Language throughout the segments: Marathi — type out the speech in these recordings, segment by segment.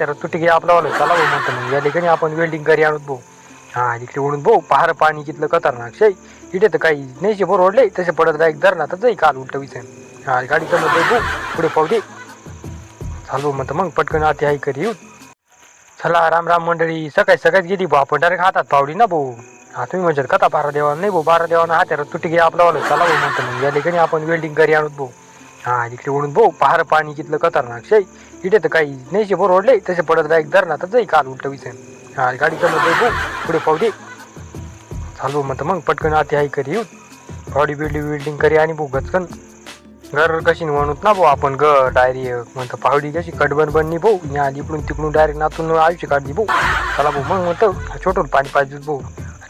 तर तुटी घ्या आपला वाला चला भाऊ म्हणतो मग. या ठिकाणी आपण वेल्डिंग घरी आणत भाऊ. हा इकडे ओढून भाऊ पहार पाणी कितलं खतरनाक. शे इथे तर काही नाही बरोबर ओढले तसे पडत एक धरणार तर जाई काल उलट विचार हा गाडी चालत भाऊ पुढे पाहू दे. चालू म्हणतो मग पटकन आती आई करी येऊ चला राम राम मंडळी सकाळी सकाळीच गेली भाऊ आपण डायरेक्ट हातात पावडी ना भाऊ. हा तुम्ही म्हणतात कथा बारा देवाना नाही भाऊ बारा देवाना हात्याला तुटी घे आपला वाला चला भाऊ म्हणतो मग. या ठिकाणी आपण वेल्डिंग घरी आणत भाऊ. हा इकडे ओढून भाऊ पहार पाणी कितलं खतरनाक शे. इथे तर काही नाही बरोबर ओढले तसे पडत एक धरणातच तर जाई काल उलट विचार हा गाडी चालत भाऊ पुढे पाहू दे. चालू म्हणतं मग पटकन आती आई करी येऊ बॉडी बिल्डिंग बिल्डिंग करी आणि भाऊ गचकन. घर कशी म्हणूत ना भाऊ आपण. ग डायरी म्हणतो पावडी कशी कडबन बननी भाऊ या इकडून तिकडून डायरेक्ट नातून आयुष्य काढली भाऊ चला भाऊ मग म्हणतो छोटून पाणी पाहिजे भाऊ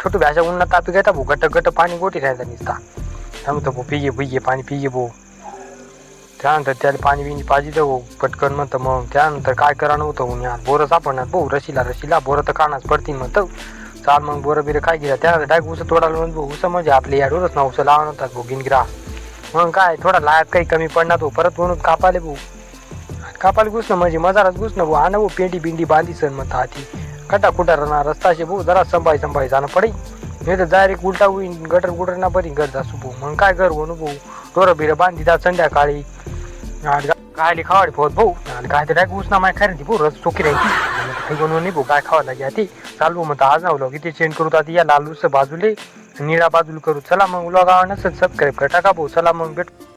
छोटू भ्याच्या उन्हात तापी घेता भाऊ गट गट पाणी गोटी राहायचा निसता. त्यामुळे भाऊ पिये पिये पाणी पिये भाऊ त्यानंतर त्याला पाणी बिणी पाहिजे तर पटकन म्हणतं मग त्यानंतर काय करा नव्हतं म्हणून यार? बोरं सापडणार. भाऊ रशीला रशीला बोरं तर कानाच पडतील म्हणतं. चाल मग बोरं बिरं काय गेलं त्यानंतर डायक उसं तोडायला म्हणतो भाऊ उसं म्हणजे आपले याडूरच ना उसं लावून होतात भाऊ गिनगिरा. मग काय थोडा लायात काही कमी पडणार भाऊ परत म्हणून कापाले भाऊ कापाले घुसणं म्हणजे मजारात घुसणं भाऊ हा भाऊ पेंडी बिंडी बांधी सण म्हणता हाती. कटा कुटा राहणार रस्ता भाऊ जरा संभाई संभाई जाणं पडेल. नाही तर डायरेक्ट उलटा होईन गटर गुटर ना बरी घर जासू भाऊ मग काय घर म्हणू भाऊ डोरं बिरं बांधी जा संध्याकाळी. गायले काय खावाडी भाऊ? आणि काय तर डायरेक्ट घुसणं माय खरेदी भाऊ रस चोकी राहायची बनवून नाही भाऊ काय खावा लागे ती चालू म्हणता आज नावलं ते चेंज करू आता या लालूस बाजूले निळा बाजूला करू. चला मग उला गावा नसेल सबस्क्राईब करा टाका भाऊ. चला मग भेट